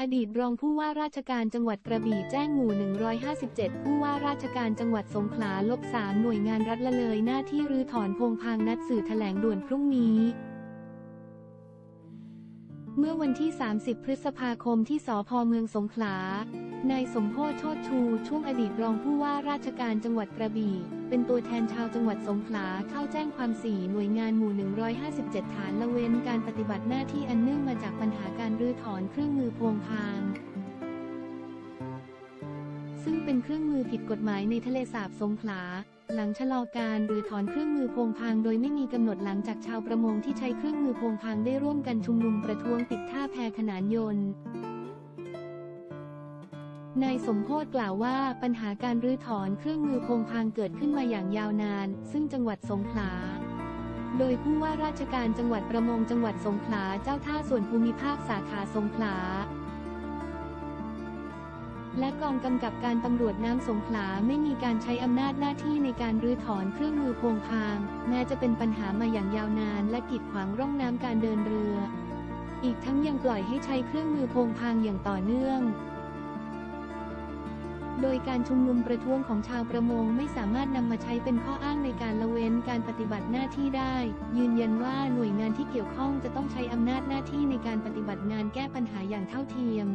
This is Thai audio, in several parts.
อดีตรองผู้ว่าราชการจังหวัดกระบี่แจ้งหมู่ 157 ผู้ว่าราชการจังหวัดสงขลาลบ 3 หน่วยงานรัฐละเลยหน้าที่รื้อถอนพงพางนัดสื่อแถลงด่วนพรุ่งนี้ เมื่อวันที่ 30 พฤษภาคมที่สพเมืองสงขลา นายสมโพชโชติชู ช่วงอดีตรองผู้ว่าราชการจังหวัดกระบี่ เป็นตัวแทนชาวจังหวัดสงขลาเข้าแจ้งความสี่หน่วยงานหมู่ 157 ฐานละเว้นการปฏิบัติหน้าที่อันเนื่องมาจากปัญหาการรื้อถอนเครื่องมือพวงพางซึ่งเป็นเครื่องมือผิดกฎหมายในทะเลสาบสงขลา หลังชะลอการหรือถอนเครื่องมือพวงพางโดยไม่มีกำหนดหลังจากชาวประมงที่ใช้เครื่องมือพวงพางได้ร่วมกันชุมนุมประท้วงปิดท่าแพขนานยนต์ นายสมโพธกล่าวว่าปัญหาการรื้อถอนเครื่องมือพงพางเกิดขึ้นมาอย่างยาวนาน ซึ่งจังหวัดสงขลา โดยผู้ว่าราชการจังหวัดประมงจังหวัดสงขลาเจ้าท่าส่วนภูมิภาคสาขาสงขลา และกองกำกับการตำรวจน้ำสงขลาไม่มีการใช้อำนาจหน้าที่ในการรื้อถอนเครื่องมือพงพาง แม้จะเป็นปัญหามาอย่างยาวนาน และกีดขวางร่องน้ำการเดินเรือ อีกทั้งยังปล่อยให้ใช้เครื่องมือพงพางอย่างต่อเนื่อง โดยการชุมนุมประท้วงของชาวประมงไม่สามารถนำมาใช้เป็นข้ออ้างในการละเว้นการปฏิบัติหน้าที่ได้ ยืนยันว่าหน่วยงานที่เกี่ยวข้องจะต้องใช้อำนาจหน้าที่ในการปฏิบัติงานแก้ปัญหาอย่างเท่าเทียม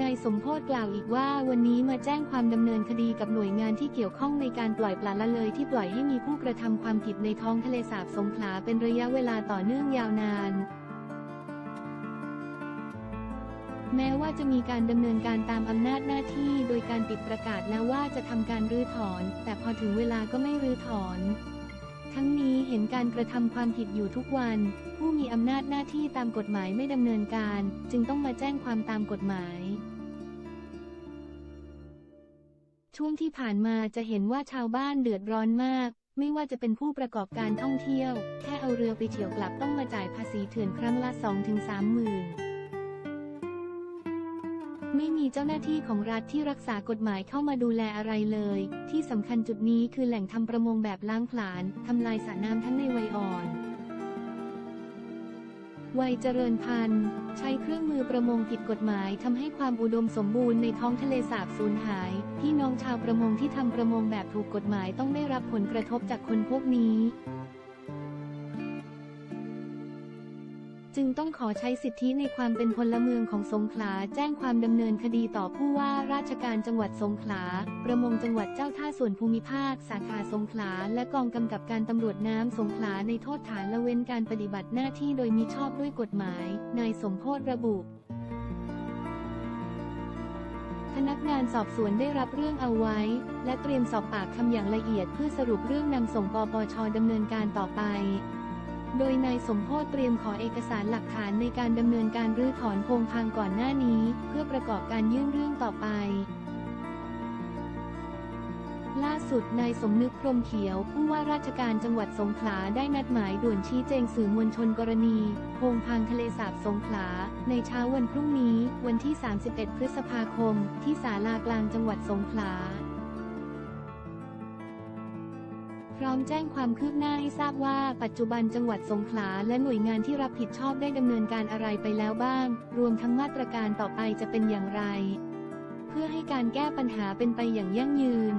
นายสมโพธกล่าวอีกว่าวันนี้มาแจ้งความดำเนินคดีกับหน่วยงานที่เกี่ยวข้องในการปล่อยปละละเลยที่ปล่อยให้มีผู้กระทำความผิดในท้องทะเลสาบสงขลาเป็นระยะเวลาต่อเนื่องยาวนาน แม้ว่าจะมีการดำเนินการตามอำนาจหน้าที่โดยการปิดประกาศแล้วว่าจะทำการรื้อถอน แต่พอถึงเวลาก็ไม่รื้อถอน ทั้งนี้เห็นการกระทำความผิดอยู่ทุกวัน ผู้มีอำนาจหน้าที่ตามกฎหมายไม่ดำเนินการ จึงต้องมาแจ้งความตามกฎหมาย ช่วงที่ผ่านมาจะเห็นว่าชาวบ้านเดือดร้อนมากไม่ว่าจะเป็นผู้ประกอบการท่องเที่ยว แค่เอาเรือไปเที่ยวกลับต้องมาจ่ายภาษีเถื่อนครั้งละ 2-3หมื่น ไม่มีเจ้าหน้าที่ของรัฐที่รักษากฎหมายเข้ามาดูแลอะไรเลย ที่สำคัญจุดนี้คือแหล่งทำประมงแบบล้างผลาญทำลายสระน้ำทั้งในวัยอ่อนวัยเจริญพันธุ์ ใช้เครื่องมือประมงผิดกฎหมายทำให้ความอุดมสมบูรณ์ในท้องทะเลสาบสูญหาย พี่น้องชาวประมงที่ทำประมงแบบถูกกฎหมายต้องได้รับผลกระทบจากคนพวกนี้ จึงต้องขอใช้สิทธิในความเป็นพลเมืองของสงขลาแจ้งความดำเนินคดีต่อผู้ว่าราชการจังหวัดสงขลา ประมงจังหวัดเจ้าท่าส่วนภูมิภาค สาขาสงขลา และกองกำกับการตำรวจน้ำสงขลาในโทษฐานละเว้นการปฏิบัติหน้าที่โดยมิชอบด้วยกฎหมาย นายสมโพธระบุพนักงานสอบสวนได้รับเรื่องเอาไว้ และเตรียมสอบปากคำอย่างละเอียดเพื่อสรุปเรื่องนำส่งปปชดำเนินการต่อไป โดยนายสมโพธเตรียมขอเอกสารหลักฐานในการดำเนินการรื้อถอนโพงพังก่อนหน้านี้ เพื่อประกอบการยื่นเรื่องต่อไปล่าสุดนายสมนึกพรมเขียว ผู้ว่าราชการจังหวัดสงขลาได้นัดหมายด่วนชี้แจงสื่อมวลชนกรณีโพงพังทะเลสาบสงขลา ในเช้าวันพรุ่งนี้ วันที่ 31 พฤษภาคม ที่ศาลากลางจังหวัดสงขลา พร้อมแจ้งความคืบหน้าให้ทราบว่าปัจจุบันจังหวัดสงขลาและหน่วยงานที่รับผิดชอบได้ดำเนินการอะไรไปแล้วบ้าง รวมทั้งมาตรการต่อไปจะเป็นอย่างไร เพื่อให้การแก้ปัญหาเป็นไปอย่างยั่งยืน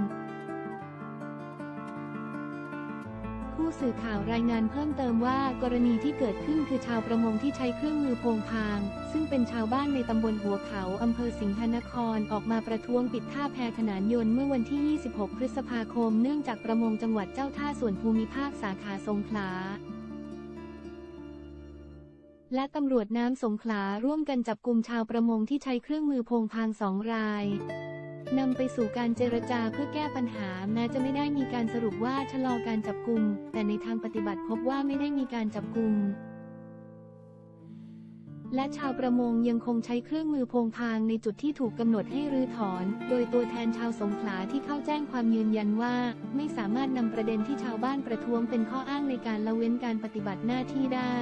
ผู้สื่อข่าวรายงานเพิ่มเติมว่ากรณีที่เกิดขึ้นคือชาวประมงที่ใช้เครื่องมือโพงพาง ซึ่งเป็นชาวบ้านในตำบลหัวเขาอำเภอสิงหนครออกมาประท้วงปิดท่าแพขนานยนต์เมื่อวันที่ 26 พฤษภาคม เนื่องจากประมงจังหวัดเจ้าท่าส่วนภูมิภาคสาขาสงขลาและตำรวจน้ำสงขลาร่วมกันจับกลุ่มชาวประมงที่ใช้เครื่องมือโพงพางสองราย นำไปสู่การเจรจาเพื่อแก้ปัญหา แม้จะไม่ได้มีการสรุปว่าชะลอการจับกลุ่ม แต่ในทางปฏิบัติพบว่าไม่ได้มีการจับกลุ่มและชาวประมงยังคงใช้เครื่องมือพงพางในจุดที่ถูกกำหนดให้รื้อถอน โดยตัวแทนชาวสงขลาที่เข้าแจ้งความยืนยันว่า ไม่สามารถนำประเด็นที่ชาวบ้านประท้วงเป็นข้ออ้างในการละเว้นการปฏิบัติหน้าที่ได้